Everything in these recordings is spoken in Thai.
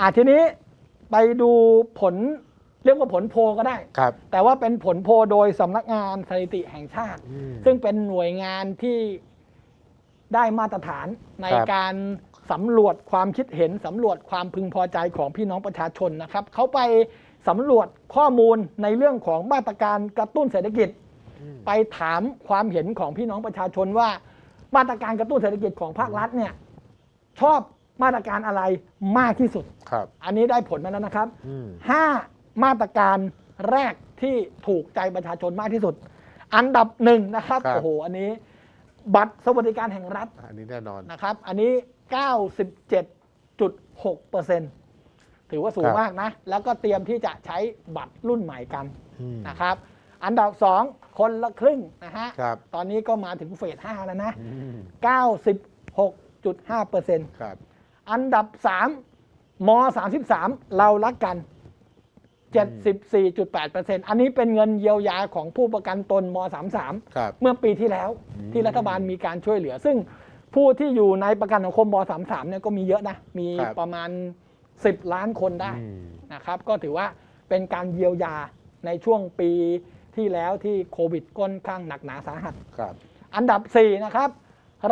อะทีนี้ไปดูผลเรียกว่าผลโพลก็ได้ ครับแต่ว่าเป็นผลโพลโดยสำนักงานสถิติแห่งชาติ อืม ซึ่งเป็นหน่วยงานที่ได้มาตรฐานในครับ การสำรวจความคิดเห็นสำรวจความพึงพอใจของพี่น้องประชาชนนะครับเขาไปสำรวจข้อมูลในเรื่องของมาตรการกระตุ้นเศรษฐกิจอืมไปถามความเห็นของพี่น้องประชาชนว่า มาตรการกระตุ้นเศรษฐกิจของภาครัฐเนี่ยชอบ มาตรการอะไรมากที่สุด ครับ อันนี้ได้ผลมาแล้วนะครับอืม ห้ามาตรการแรกที่ถูกใจประชาชนมากที่สุด อันดับหนึ่งนะครับครับ โอ้โหอันนี้ บัตรสวัสดิการแห่งรัฐอันนี้แน่นอน นะครับ อันนี้ 97.6%ถือว่าสูงครับ มากนะ แล้วก็เตรียมที่จะใช้บัตรรุ่นใหม่กันอืมนะครับ อันดับ2คนละครึ่งนะฮะครับตอนนี้ก็มาถึงเฟส5แล้วนะ อืม96.5%ครับ อันดับ3ม33 เรารักกัน 74.8%อันนี้เป็นเงินเยียวยาของผู้ประกันตนม33ครับเมื่อปีที่แล้วอืมที่รัฐบาลมีการช่วยเหลือ ซึ่งผู้ที่อยู่ในประกันสังคมม33เนี่ยก็มีเยอะนะ มีครับประมาณ 10 ล้านคนได้อืม นะครับ ก็ถือว่าเป็นการเยียวยาในช่วงปีที่แล้วที่โควิดก้นข้างหนักหนาสาหัส ครับ อันดับ 4 นะครับ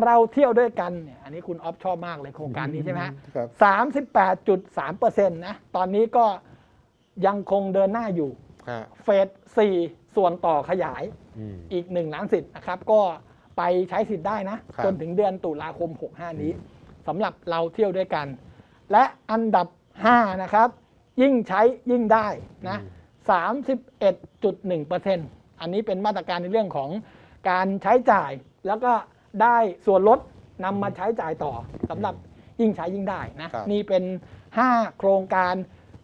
เราเที่ยวด้วยกันเนี่ยอันนี้คุณออฟชอบมากเลยโครงการนี้ใช่ไหมฮะครับ38.3%นะ ตอนนี้ก็ยังคงเดินหน้าอยู่ ฮะเฟส4ส่วนต่อขยายอืม อีก1ล้านสิทธิ์นะครับ ก็ไปใช้สิทธิ์ได้นะ ครับ จนถึงเดือนตุลาคม 65 นี้สำหรับเราเที่ยวด้วยกัน และอันดับ 5 นะครับ ยิ่งใช้ยิ่งได้นะ 31.1%อันนี้เป็นมาตรการในเรื่องของการใช้จ่ายแล้วก็ ได้ส่วนลดนำมาใช้จ่ายต่อสำหรับยิ่งใช้ยิ่งได้นะ ครับ นี่เป็น 5 โครงการ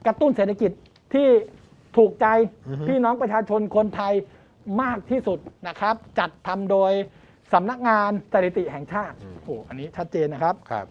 กระตุ้นเศรษฐกิจที่ถูกใจอือฮึพี่น้องประชาชนคนไทยมากที่สุดนะครับ จัดทำโดยสำนักงานสถิติแห่งชาติโอ้โหอันนี้ชัดเจนนะครับ ครับ